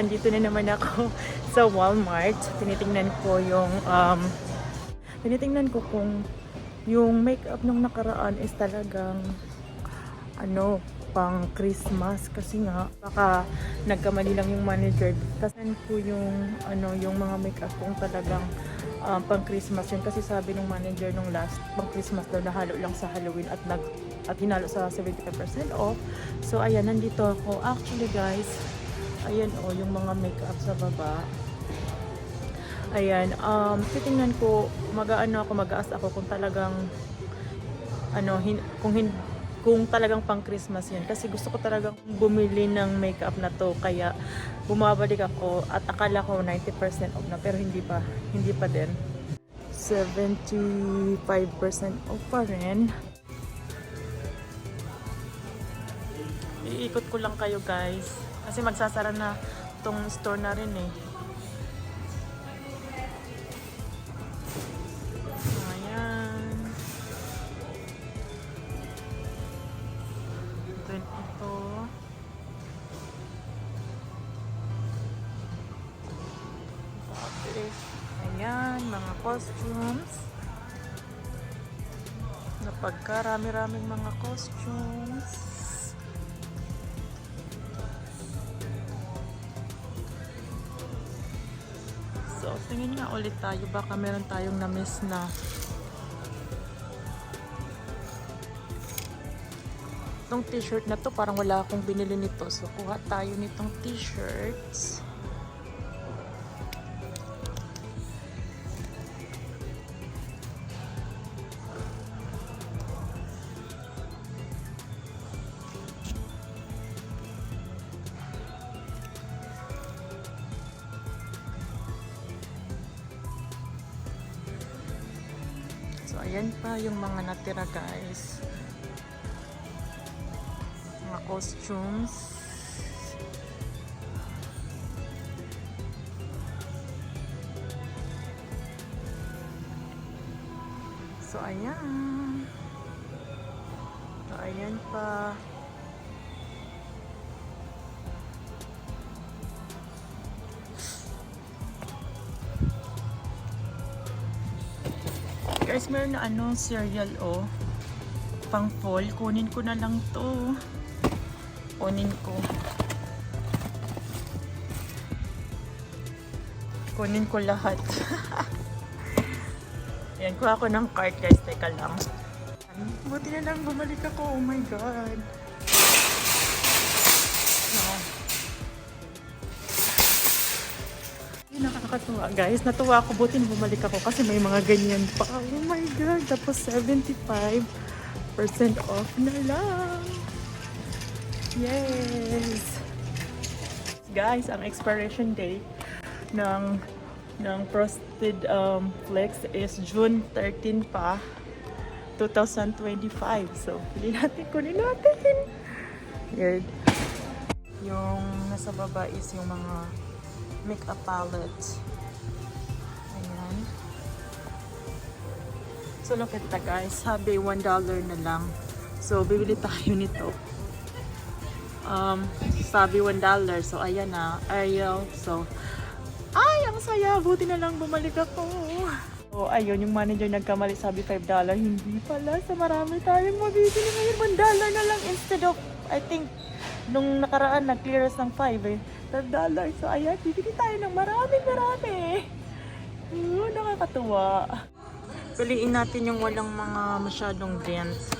andito na naman ako sa Walmart. Tinitingnan ko yung um, tinitingnan ko kung yung makeup nung nakaraan is talagang ano pang Christmas. Kasi nga baka nagkamali lang yung manager. Tasan ko yung ano yung mga makeup kung talagang um, pang Christmas yun. Kasi sabi nung manager nung last pang Christmas daw nahalo lang sa Halloween at nag at hinalo sa 75% off. So ayan nandito ako. Actually guys ayan oh yung mga makeup sa baba. Ayan um titingnan ko mag-aano ako mag-aas ako kung talagang ano hin, kung hin, kung talagang pang Christmas yun. Kasi gusto ko talagang bumili ng makeup na to kaya bumabalik ako at akala ko 90% off na pero hindi pa hindi pa din. 75% off pa rin. Iikot ko lang kayo guys kasi magsasara na tong store na rin eh ayan Then ito. Ayan, mga costumes. Napagkarami-raming mga costumes. Tingin nga ulit tayo. Baka meron tayong na-miss na Itong t-shirt na to, parang wala akong binili nito. So, kuha tayo nitong t-shirts. So, ayan pa yung mga natira guys mga costumes. So, ayan. So, ayan pa. Guys, meron na ano, cereal, oh. Pang fall. Kunin ko na lang to kunin ko. Kunin ko lahat. Yan, kuha ko ng cart guys. Teka lang. Buti na lang bumalik ako. Oh my God. No. Nakakatuwa guys. Natuwa ako. Buti bumalik ako kasi may mga ganyan pa. Oh my God. Tapos 75% off na lang. Yes! Guys, ang expiration date ng ng Frosted um, Flex is June 13 pa, 2025. So, pili natin, kunin natin. Weird. Yung nasa baba is yung mga makeup palette. Ayan. So, look at that guys. Sabi, $1 na lang. So, bibili tayo nito um, sabi $1. So, ayan na. Ariel. So, ay, ang saya. Buti na lang bumalik ako. So, ayun, yung manager nagkamali. Sabi $5. Hindi pala. Sa marami tayong mabibili ngayon. $1 na lang instead of, I think, nung nakaraan, nag-clearance ng 5 eh. $5. So, ayan, bibili tayo ng marami, marami. Uh, nakakatuwa. Piliin natin yung walang mga masyadong dent.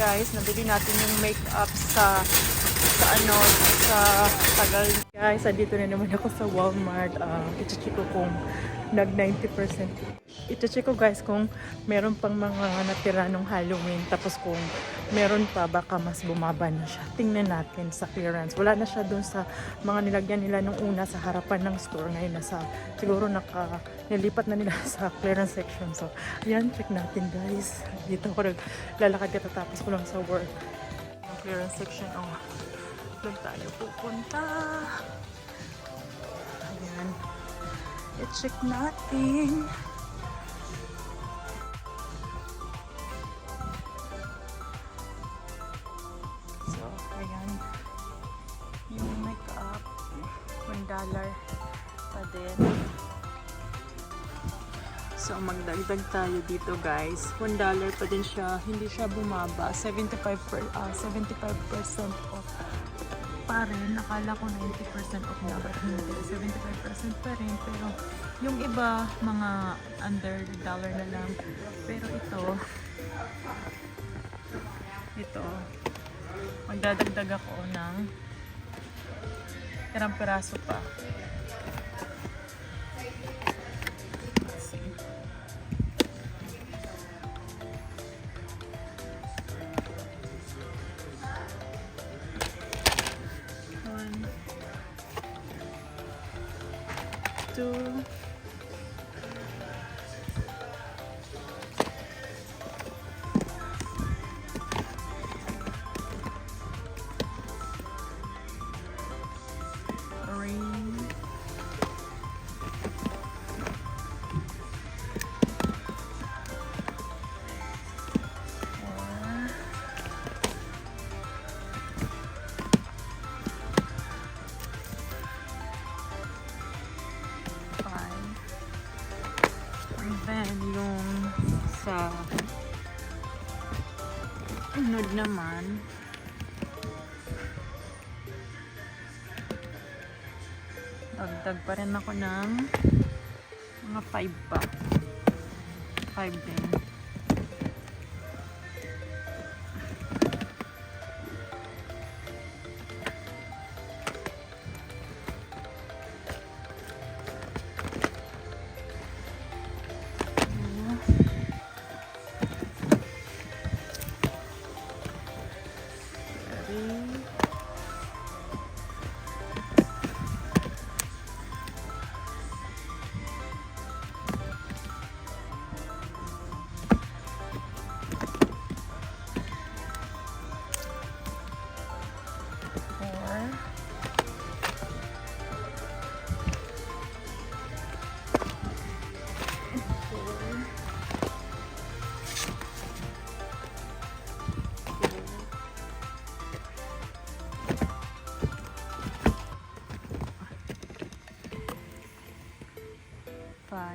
Guys. Nabili natin yung makeup sa sa ano, sa tagal. Guys, andito na naman ako sa Walmart. Uh, I-check ko kung nag 90%. I-check ko guys kung meron pang mga natira nung Halloween. Tapos kung meron pa, baka mas bumaba na siya. Tingnan natin sa clearance. Wala na siya dun sa mga nilagyan nila nung una sa harapan ng store. Ngayon nasa, siguro naka, nilipat na nila sa clearance section. So, ayan, check natin guys. Dito ako naglalakad katatapos ko lang sa work. Clearance section, oh. Doon tayo pupunta. Ayan. I-check natin. So, ayan. Yung makeup, one dollar pa din. So, magdagdag tayo dito guys. One dollar pa din siya. Hindi siya bumaba. 75%, per, ah, 75% off pa rin. Nakala ko 90% off na. But hindi. 75% pa rin. Pero yung iba, mga under dollar na lang. Pero ito, ito, magdadagdag ako ng tirang piraso pa. 哦 unod naman. Dagdag pa rin ako ng mga 5 pa. 5 din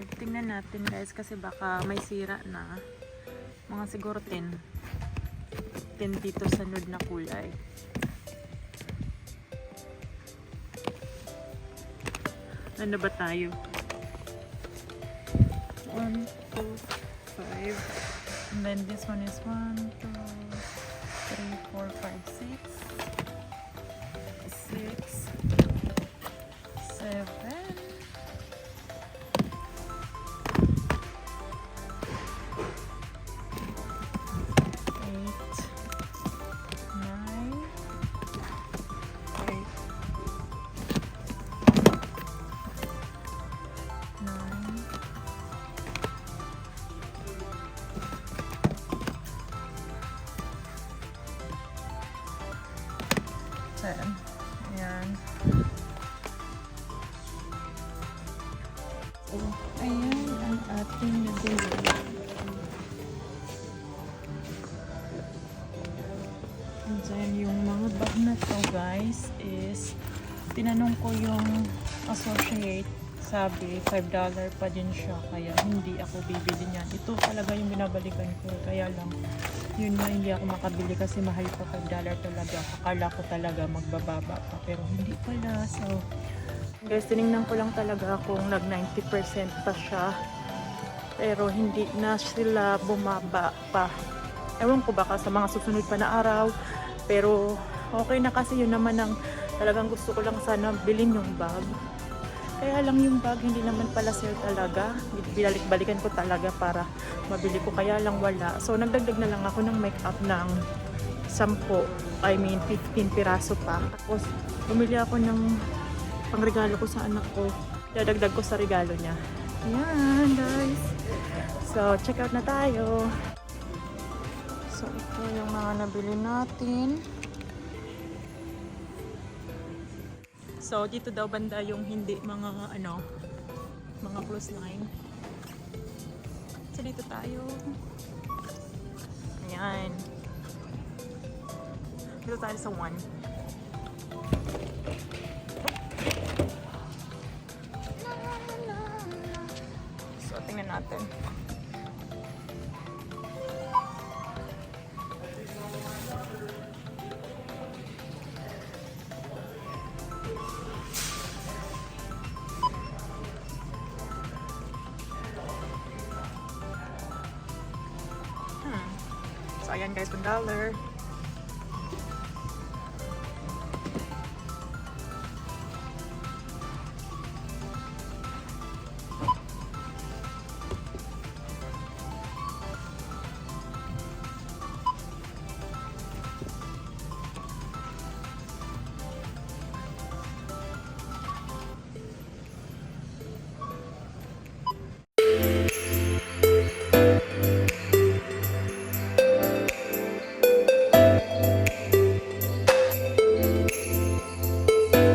five. Tingnan natin guys kasi baka may sira na. Mga siguro 10. 10 dito sa nude na kulay. Ano ba tayo? 1, 2, 5. And then this one is 1, 2, 3, 4, 5, 6. Bag na to guys is tinanong ko yung associate. Sabi $5 pa din siya kaya hindi ako bibili niyan. Ito talaga yung binabalikan ko kaya lang yun na hindi ako makabili kasi mahal pa $5 talaga. Akala ko talaga magbababa pa pero hindi pala. So guys tinignan ko lang talaga kung nag 90% pa siya pero hindi na sila bumaba pa. Ewan ko baka sa mga susunod pa na araw. Pero okay na kasi yun naman ang talagang gusto ko lang sana bilhin yung bag. Kaya lang yung bag hindi naman pala sale talaga. Binalik-balikan ko talaga para mabili ko kaya lang wala. So nagdagdag na lang ako ng makeup ng 10, I mean 15 piraso pa. Tapos bumili ako ng pangregalo ko sa anak ko. Dadagdag ko sa regalo niya. Ayan guys. So check out na tayo. So ito yung mga nabili natin. So dito daw banda yung hindi mga ano, mga close line. So dito tayo. Ayan. Dito tayo sa 1. guys, one dollar.